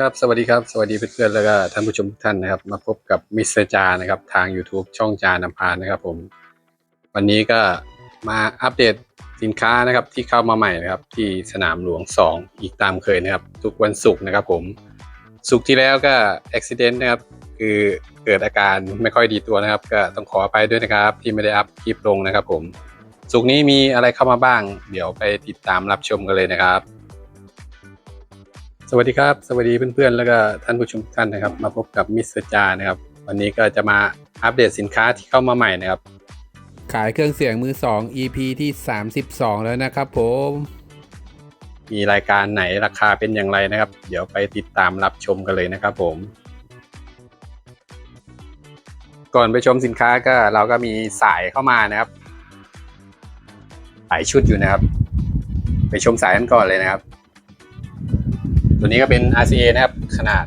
ครับสวัสดีครับสวัสดีเพื่อนๆแล้วก็ท่านผู้ชมทุกท่านนะครับ มาพบกับมิสเตอร์จานะครับ ทาง YouTube ช่องจานำพานนะครับ ผม วันนี้ก็มาอัปเดตสินค้านะครับที่เข้ามาใหม่นะครับ ที่สนามหลวง 2 อีกตามเคยนะครับ ทุกวันศุกร์นะครับ ผมศุกร์ที่แล้วก็อุบิเหตุนะครับ คือเกิดอาการไม่ค่อยดีตัวนะครับ ก็ต้องขออภัยด้วยนะครับ ที่ไม่ได้อัพคลิปลงนะครับ ผมศุกร์นี้มีอะไรเข้ามาบ้าง เดี๋ยวไปติดตามรับชมกันเลยนะครับ วัสดีครับ สวัสดีเพื่อนๆ แล้วก็ท่านผู้ชมทุกท่านนะครับ มาพบกับมิสเตอร์จานะครับ วันนี้ก็จะมาอัปเดตสินค้าที่เข้ามาใหม่นะครับ ขายเครื่องเสียงมือ 2 EP ที่ 32 แล้วนะครับผม มีรายการไหนราคาเป็นอย่างไรนะครับ เดี๋ยวไปติดตามรับชมกันเลยนะครับผม ก่อนไปชมสินค้าก็เราก็มีสายเข้ามานะครับหลายชุดอยู่นะครับ ไปชมสายกันก่อนเลยนะครับ ตัวนี้ก็เป็น RCA นะครับ ขนาด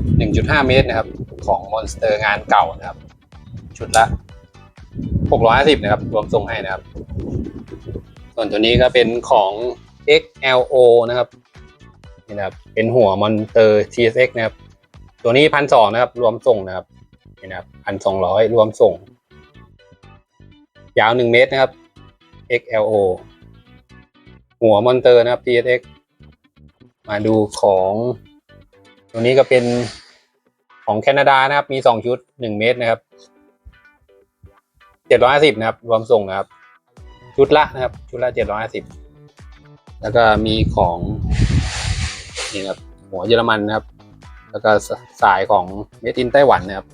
1.5 เมตรนะครับ ของ Monster งานเก่านะครับ ชุดละ 650 นะครับ รวมส่งให้นะครับ ส่วนตัวนี้ก็เป็นของ XLO นะครับนี่นะครับ เป็นหัว Monster TSX นะครับ ตัวนี้พันสองนะครับ รวมส่งนะครับนี่นะครับพันสองร้อยรวมส่ง ยาวหนึ่งเมตรนะครับ XLO หัว Monster นะครับ TSX มาดูของตัวนี้ก็เป็นของแคนาดานะครับ มีสองชุดหนึ่งเมตรนะครับเจ็ดร้อยสิบนะครับ รวมส่งนะครับ ชุดละนะครับ ชุดละเจ็ดร้อยสิบแล้วก็มีของนี่ครับหัวเยอรมันนะครับ แล้วก็สายของเมดินไต้หวันนะครับ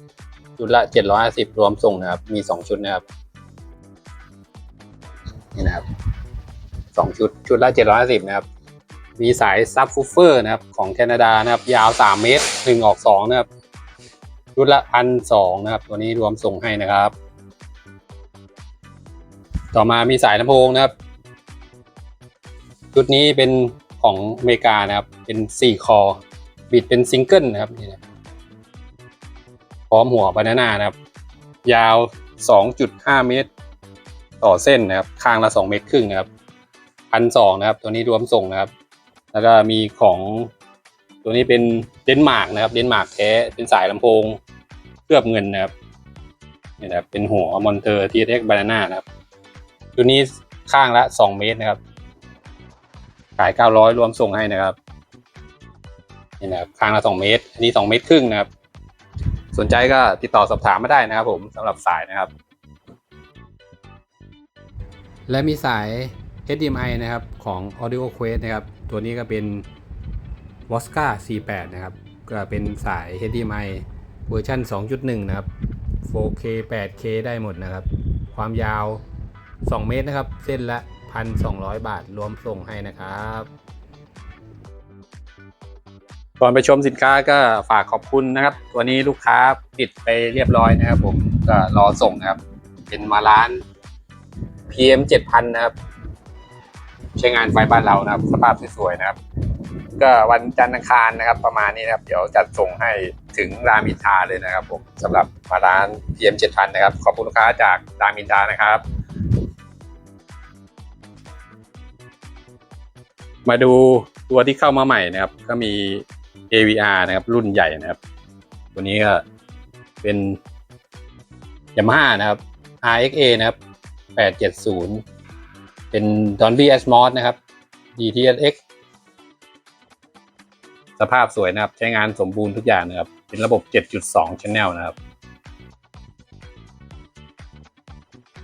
ชุดละเจ็ดร้อยสิบรวมส่งนะครับ มีสองชุดนะครับนี่นะครับสองชุดชุดละเจ็ดร้อยสิบนะครับ มีสายซับฟูเฟอร์นะครับของแคนาดานะครับ ยาว 3 เมตรหนึ่งออก2นะครับชุดละพันสองนะครับ ตัวนี้รวมส่งให้นะครับ ต่อมามีสายลำโพงนะครับชุดนี้เป็นของอเมริกานะครับ เป็น 4 คอ บิดเป็นซิงเกิลนะครับนี่นะพร้อมหัวบานาน่านะครับ ยาว 2.5 เมตร ต่อเส้นนะครับ ข้างละ 2 เมตรครึ่งนะครับพันสองนะครับ ตัวนี้รวมส่งนะครับ แล้วก็มีของตัวนี้เป็นเดนมาร์กนะครับ เดนมาร์กแท้เป็นสายลำโพงเคลือบเงินนะครับนี่นะครับเป็นหัวมอนเตอร์ทีเอ็กบานาน่านะครับ ตัวนี้ข้างละสองเมตรนะครับ ขายเก้าร้อยรวมส่งให้นะครับนี่นะครับข้างละสองเมตร อันนี้สองเมตรครึ่งนะครับ สนใจก็ติดต่อสอบถามมาได้นะครับ ผมสำหรับสายนะครับ และมีสาย HDMI นะครับของ Audio Quest นะครับ ตัวนี้ก็เป็น v o s c a 48 นะครับ ก็เป็นสาย HDMI เวอร์ชัน2.1 นะครับ 4K 8K ได้หมดนะครับ ความยาว 2 เมตรนะครับ เส้นละ 1,200 บาท รวมส่งให้นะครับก่อนไปชมสินค้าก็ฝากขอบคุณนะครับ ตัวนี้ลูกค้าปิดไปเรียบร้อยนะครับผมก็รอส่งนะครับ เป็นมาร้าน PM 7000 นะครับ ใช้งานไฟบ้านเรานะครับ สภาพสวยๆนะครับ ก็วันจันทร์อังคารนะครับ ประมาณนี้นะครับ เดี๋ยวจัดส่งให้ถึงรามอินทราเลยนะครับผมสำหรับมาร้าน PM 7000นะครับ ขอบคุณลูกค้าจากรามอินทรานะครับมาดูตัวที่เข้ามาใหม่นะครับ ก็มี AVR นะครับ รุ่นใหญ่นะครับ ตัวนี้ก็เป็น Yamaha นะครับ RXA นะครับ 870 เป็น Dolby Atmos นะครับ DTSX สภาพสวยนะครับ ใช้งานสมบูรณ์ทุกอย่างนะครับ เป็นระบบ 7.2 Channel นะครับ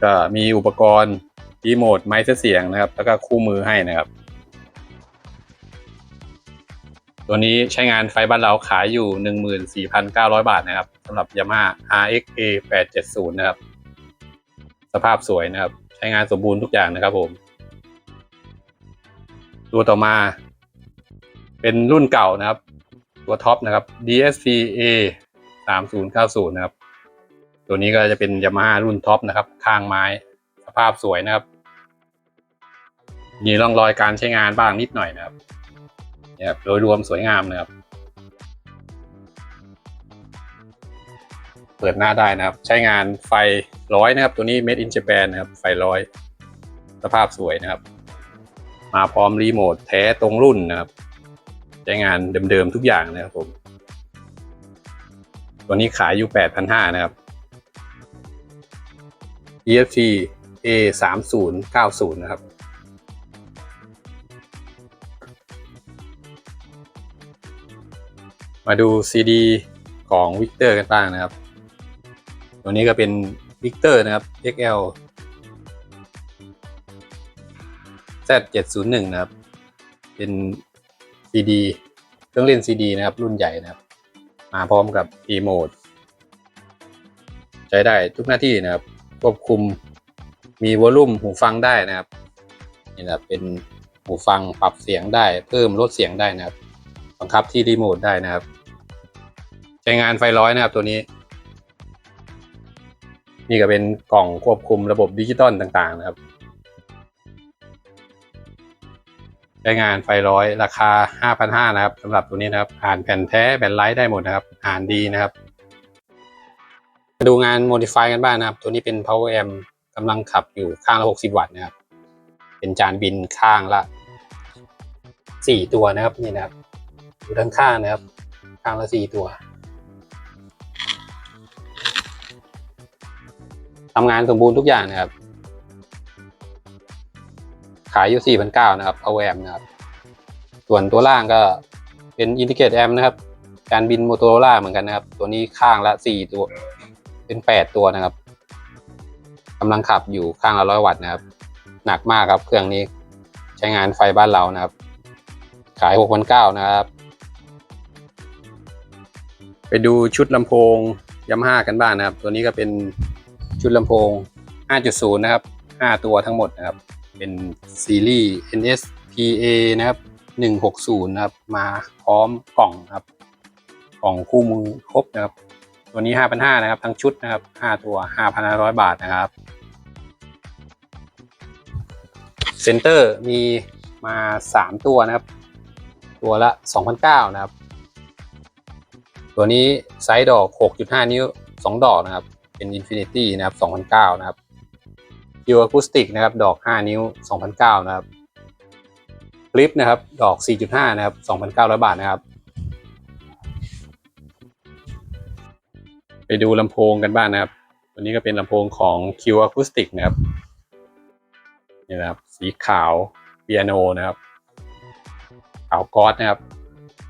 ก็มีอุปกรณ์รีโมทไม้เสียงนะครับ แล้วก็คู่มือให้นะครับ ตัวนี้ใช้งานไฟบ้านเราขายอยู่ 14,900 บาทนะครับสำหรับ Yamaha RXA 870 นะครับ สภาพสวยนะครับ ใช้งานสมบูรณ์ทุกอย่างนะครับผม ตัวต่อมา เป็นรุ่นเก่านะครับ ตัวท็อปนะครับ DSP A 3090นะครับ ตัวนี้ก็จะเป็น Yamaha รุ่นท็อปนะครับ ข้างไม้สภาพสวยนะครับ มีร่องรอยการใช้งานบ้างนิดหน่อยนะครับเนี่ยครับโดยรวมสวยงามนะครับ เปิดหน้าได้นะครับ ใช้งานไฟร้อยนะครับ ตัวนี้ Made in Japan นะครับ ไฟร้อย สภาพสวยนะครับ มาพร้อมรีโมทแท้ตรงรุ่นนะครับใช้งานเดิมๆทุกอย่างนะครับผม ตัวนี้ขายอยู่ 8,500 นะครับ EFT A 3 0 9 0นะครับ มาดู CD ของ Victor กันบ้างนะครับ ตัวนี้ก็เป็น Victor นะครับ XL Z 7 0 1 นะครับ เป็น CD เครื่องเล่น CD นะครับ รุ่นใหญ่นะครับ มาพร้อมกับรีโมทใช้ได้ทุกหน้าที่นะครับ ควบคุมมีวอลลุ่มหูฟังได้นะครับ นี่นะเป็นหูฟังปรับเสียงได้ เพิ่มลดเสียงได้นะครับ บังคับที่รีโมทได้นะครับ ใช้งานไฟร้อยนะครับตัวนี้ นี่ก็เป็นกล่องควบคุมระบบดิจิตอลต่างๆนะครับ ใช้งานไฟร้อยราคา 5,500นะครับสำหรับตัวนี้นะครับ อ่านแผ่นแท้แผ่นไลท์ได้หมดนะครับ อ่านดีนะครับมาดูงาน modify กันบ้างนะครับ ตัวนี้เป็น power amp กำลังขับอยู่ข้างละ60 วัตต์นะครับ เป็นจานบินข้างละ 4 ตัวนะครับนี่นะครับดูด้านข้างนะครับ ข้างละ 4 ตัวทำงานสมบูรณ์ทุกอย่างนะครับ ขายอยู่ 4,900 นะครับ power amp นะครับ ส่วนตัวล่างก็เป็น integrate amp นะครับ การบิน Motorola เหมือนกันนะครับ ตัวนี้ข้างละ 4 ตัว เป็น 8 ตัวนะครับกำลังขับอยู่ข้างละ 100 วัตต์นะครับ หนักมากครับ เครื่องนี้ใช้งานไฟบ้านเรานะครับ ขาย 6,900 นะครับ ไปดูชุดลำโพงย a ม a h a กันบ้างนะครับ ตัวนี้ก็เป็นชุดลำโพง 5.0 นะครับ 5 ตัวทั้งหมดนะครับ เป็นซีรีส์ NSPA นะครับ 160 นะครับ มาพร้อมกล่องนะครับกล่องคู่มือครบนะครับ ตัวนี้ 5,500นะครับ ทั้งชุดนะครับ 5 ตัว 5,500 บาทนะครับเซนเตอร์มีมา 3 ตัวนะครับ ตัวละ 2,900นะครับ ตัวนี้ไซส์ดอก 6.5 นิ้ว 2 ดอกนะครับ เป็น Infinity นะครับ2,900นะครับ ยูอะคูสติกนะครับดอก 5 นิ้ว2,900นะครับฟลิปนะครับดอก 4.5 นะครับ 2,900 บาทนะครับ ไปดูลำโพงกันบ้างนะครับ ตัวนี้ก็เป็นลำโพงของ Q Acoustic นะครับนี่นะครับ สีขาวเปียโนนะครับ ขาวกอสนะครับ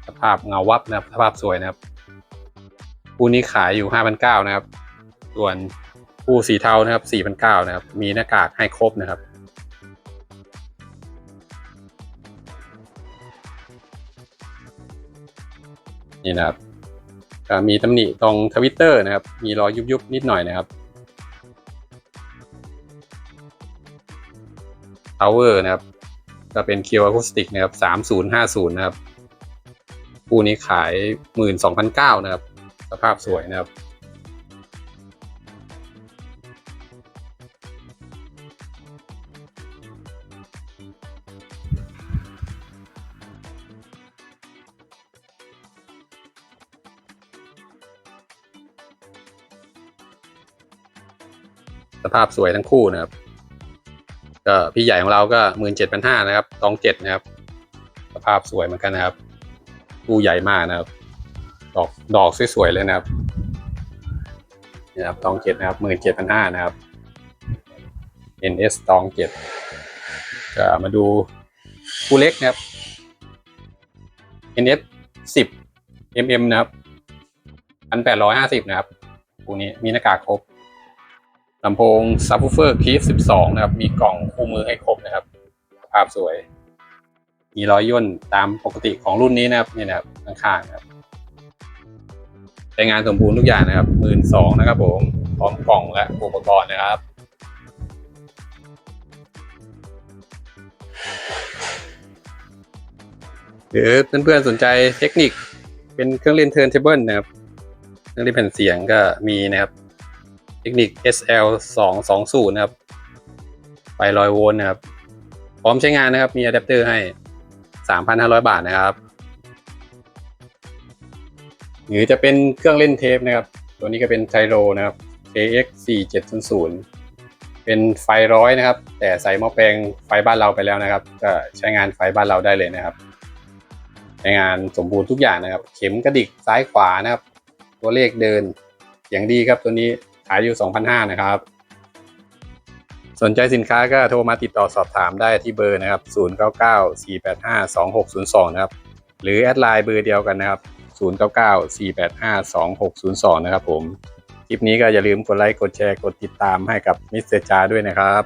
สภาพเงาวับนะครับ สภาพสวยนะครับคู่นี้ขายอยู่ 5,900 นะครับ ส่วน คู่สีเทานะครับ4,900นเก้านะครับ มีหน้ากากให้ครบนะครับ นี่นะครับมีตำหนิตรงทวิตเตอร์นะครับ มีรอยยุบๆนิดหน่อยนะครับ Power นะครับก็เป็น Q Acoustic นะครับ3050นะครับ คู่นี้ขาย12,900นะครับ สภาพสวยนะครับ สภาพสวยทั้งคู่นะครับก็พี่ใหญ่ของเราก็หมื่นเจ็ดพันห้านะครับตองเจ็ดนะครับ สภาพสวยเหมือนกันนะครับคู่ใหญ่มากนะครับ ดอกดอกสวยๆเลยนะครับนะครับตองเจ็ดนะครับหมื่นเจ็ดพันห้านะครับ NS ตองเจ็ดก็มาดูคู่เล็กนะครับ NS สิบ mm นะครับพันแปดร้อยห้าสิบนะครับคู่นี้มีหน้ากากครบ ลำโพงซับ w ูเฟอร์คีฟ12 นะครับ มีกล่องคู่มือให้ครบนะครับ ภาพสวย มีรอยย่นตามปกติของรุ่นนี้นะครับนี่นะครับข้างๆนะครับใช้งานสมบูรณ์ทุกอย่างนะครับหมื่นสองนะครับผมพร้อมกล่องและอุปกรณ์นะครับ หรือเพื่อนๆสนใจเทคนิคเป็นเครื่องเล่นเทิร์นเทเบิลนะครับ เครื่องเล่นแผ่นเสียงก็มีนะครับ เทคนิค SL 2 2 0นะครับไฟลอยโวลต์นะครับ พร้อมใช้งานนะครับ มีอะแดปเตอร์ให้ 3,500 บาทนะครับ หรือจะเป็นเครื่องเล่นเทปนะครับ ตัวนี้ก็เป็นไทโรนะครับ KX 4700เป็นไฟร้อยนะครับ แต่ใส่หม้อแปลงไฟบ้านเราไปแล้วนะครับ ก็ใช้งานไฟบ้านเราได้เลยนะครับใช้งานสมบูรณ์ทุกอย่างนะครับ เข็มกระดิกซ้ายขวานะครับ ตัวเลขเดินอย่างดีครับตัวนี้ ขายอยู่2,500นะครับ สนใจสินค้าก็โทรมาติดต่อสอบถามได้ที่เบอร์นะครับ0994852602นะครับ หรือแอดไลน์เบอร์เดียวกันนะครับ0994852602นะครับผม คลิปนี้ก็อย่าลืมกดไลค์ กดแชร์ กดติดตามให้กับมิสเตอร์จาด้วยนะครับ